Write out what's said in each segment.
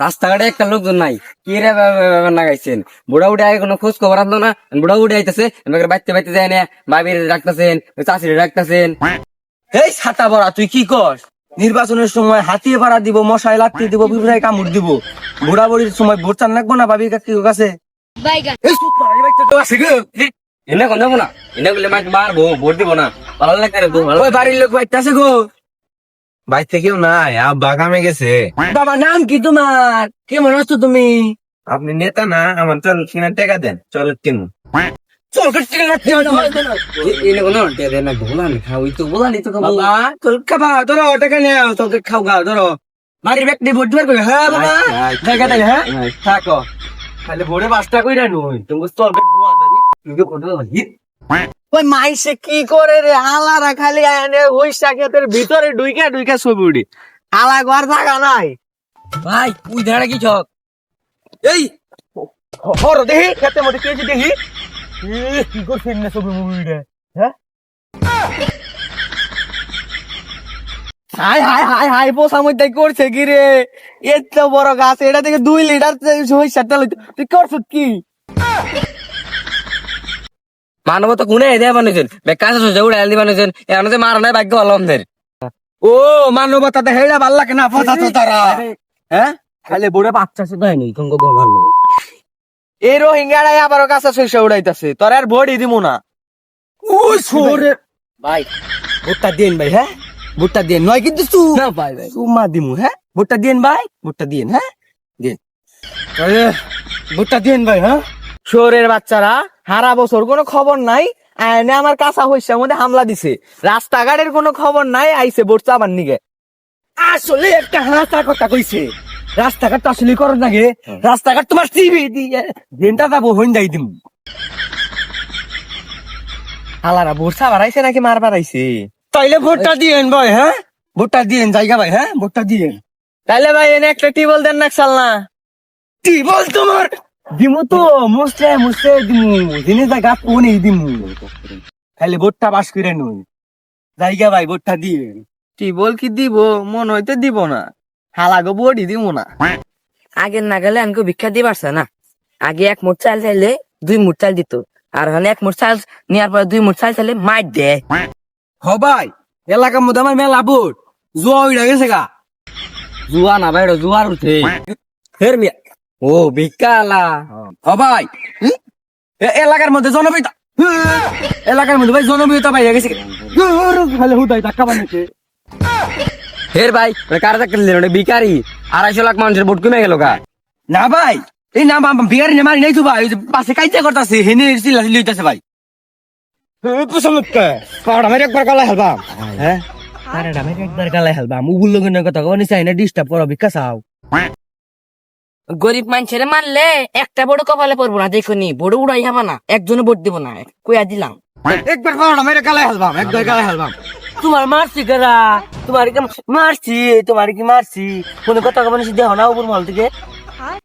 রাস্তাঘাটে একটা লোকজন নাই। কি রে না গাইছেন বুড়া উঠে আগে কোনো খোঁজ খবর আসলো না? বুড়া উঠে আইতেছে বাইতে বাইতে যায় না। বাবির ডাকতেছেন চাষির ডাকতেছেন। এই ছাতা বড়া তুই কি কর নির্বাচনের সময় হাতিয়ে ভাড়া দিব মশাই লাগতে দিব বিবরাই কামড় দিব। বুড়া বুড়ির সময় ভোট চান লাগবো না বাবির কাছে কাছে। এনে কোন যাব না? এনে গুলো মাছ মারবো ভোট দিব না। ভালো লাগতে বাড়ির লোক বাইতে আছে গো। বাইতে কেউ নাই আব্বা কামে গেছে। বাবা নাম কি তোমার? কেমন আছো তুমি? আপনি নেতা না আমার চল কিনা টাকা দেন চল কিনু। খাও ওই মাইসে কি করে রে? আলারা খালি আনে ওই সাকেতের ভিতরে ডুইকা ডুইকা ছবি উড়ি। আলা ঘর থাকা নাই। ভাই তুই ধারা কি ছক? এই হর দেখি খেতে মধ্যে কেজি দেখি এ, কি করছিস না ছবি মুভি রে হ্যাঁ? হাই হাই হাই হাই পোষা মধ্যে করছে কি রে? এত বড় গাছ এটা থেকে দুই লিটার সরিষার তেল। তুই করছিস কি? মানব তো গুনে দেয়া বানিয়েছেন বেকার সোজা উড়াই আলি বানিয়েছেন এখন যে মারা নাই ভাগ্য ভালো আমাদের ও মানবতা তো হেড়া ভালো লাগে না পচা তো তারা হ্যাঁ খালি বুড়ে বাচ্চা সে দেয় নি কঙ্গ গঙ্গার এই রোহিঙ্গাড়াই আবারও কাঁচা সরিষা উড়াইতাছে। তোর আর বডি দিমু না। ওই সরে ভাই ভুট্টা দিন ভাই হ্যাঁ ভুট্টা দিন নয় কিন্তু তু না ভাই ভাই। সুমা দিমু হ্যাঁ ভুট্টা দিন ভাই ভুট্টা দিন হ্যাঁ দিন ভুট্টা দিন ভাই হ্যাঁ শহরের বাচ্চারা হারা বছর কোনো খবর নাই আইনে আমার কাঁচা হইছে মধ্যে হামলা দিছে। রাস্তাঘাটের কোনো খবর নাই আইছে ভোট চাবার নিগে। আসলে একটা হাসা কথা কইছে। রাস্তাঘাট তো আসলে করো নাগে রাস্তাঘাট তোমার টিভি দিয়ে। দিনটা যাব হইন যাই দিম। আলারা ভোট আইছে নাকি মারবার আইছে? তাইলে ভোটটা দিয়েন ভাই হ্যাঁ? ভোটটা দিয়েন জায়গা ভাই হ্যাঁ? ভোটটা দিয়েন। তাইলে ভাই এনে একটা টিবল দেন না চাল না টিবল তোমার দিমু তো মুসলে মুসলে দিমু দিনে জায়গা কোনে দিমু। খালি ভোটটা বাস করে নই জায়গা ভাই ভোটটা দিয়েন টিবল কি দিব? মন হইতে দিব না। হালা হালাগো বডি দিব না। আগে না গেলে আমাকে ভিক্ষা দিয়ে পারছে না। আগে এক মুঠ চাল চাইলে দুই মুঠ চাল দিত। আর ওখানে এক মুঠ চাল নেওয়ার পরে দুই মুঠ চাল চাইলে মাইট দে হ ভাই এলাকার মধ্যে আমার মেলা ভোট জুয়া উড়ে গেছে গা। জুয়া না ভাই জুয়ার উঠে। ফের মিয়া ও আলা হ ভাই। এ- এলাকার মধ্যে জনপ্রিয়তা। এলাকার মধ্যে ভাই জনপ্রিয়তা পাইয়া গেছে। ভালো হুদাই ধাক্কা বানিয়েছে। ফের ভাই কার চাকরি দিলেন? ওটা ভিকারি আড়াইশো লাখ মানুষের ভোট কমে গেল গা। না ভাই। এই না বিহারি না মারি নাই তো ভাই। পাশে কাইতে করতেছে হেনে চিল্লা চিল্লি হইতাছে ভাই। পাড়া মেরে একবার গালা হেলবাম। হ্যাঁ? পাড়া মেরে একবার গালা হেলবাম। উগুল লগের কথা কোনি চাই না ডিস্টার্ব করো চাও। গরিব মানুষের মারলে একটা বড় কপালে পড়ব না দেখুনি বড় উড়াই হবা না একজনে ভোট দিব না কইয়া দিলাম। একবার পাড়া মেরে গালা হেলবাম একবার গালা হেলবাম। তোমার মারছি কেরা তোমার কি মারছি? তোমার কি মারছি? কোনো কথা কবেন দেহ না উপর মহল থেকে।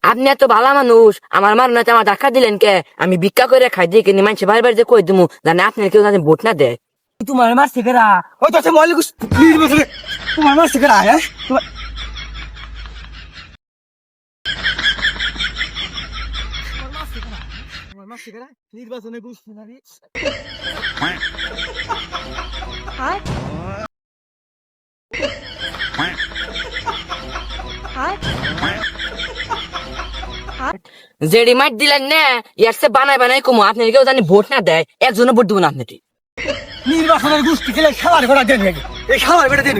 আপনি এত ভালো মানুষ আমার মার নাতে আমার ধাক্কা দিলেন কে? আমি ভিক্ষা করে খাই দিয়ে কিনি মানুষ বারবার যে কই দিমু জানে আপনার কেউ জানে ভোট না দেয়। তোমার মারছে কেরা ওই তো তোমার মারছে কেরা হ্যাঁ? নির্বাচনে বুঝছি না জেডি মার দিলেন না ইয়ার সে বানাই বানাই কমু আপনি কেউ জানি ভোট না দেয় একজনও ভোট দিব না আপনি নির্বাচনের গোষ্ঠী খেলে খাবার ঘোড়া দেন নাকি? এই খাবার বেড়ে দেন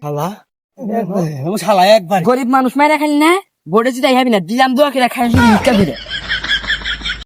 শালা শালা একবার। গরিব মানুষ মারা খালি না, বোর্ডে যদি হাবি না দিলাম, দোয়া কিনা খাই ভিক্ষা ফিরে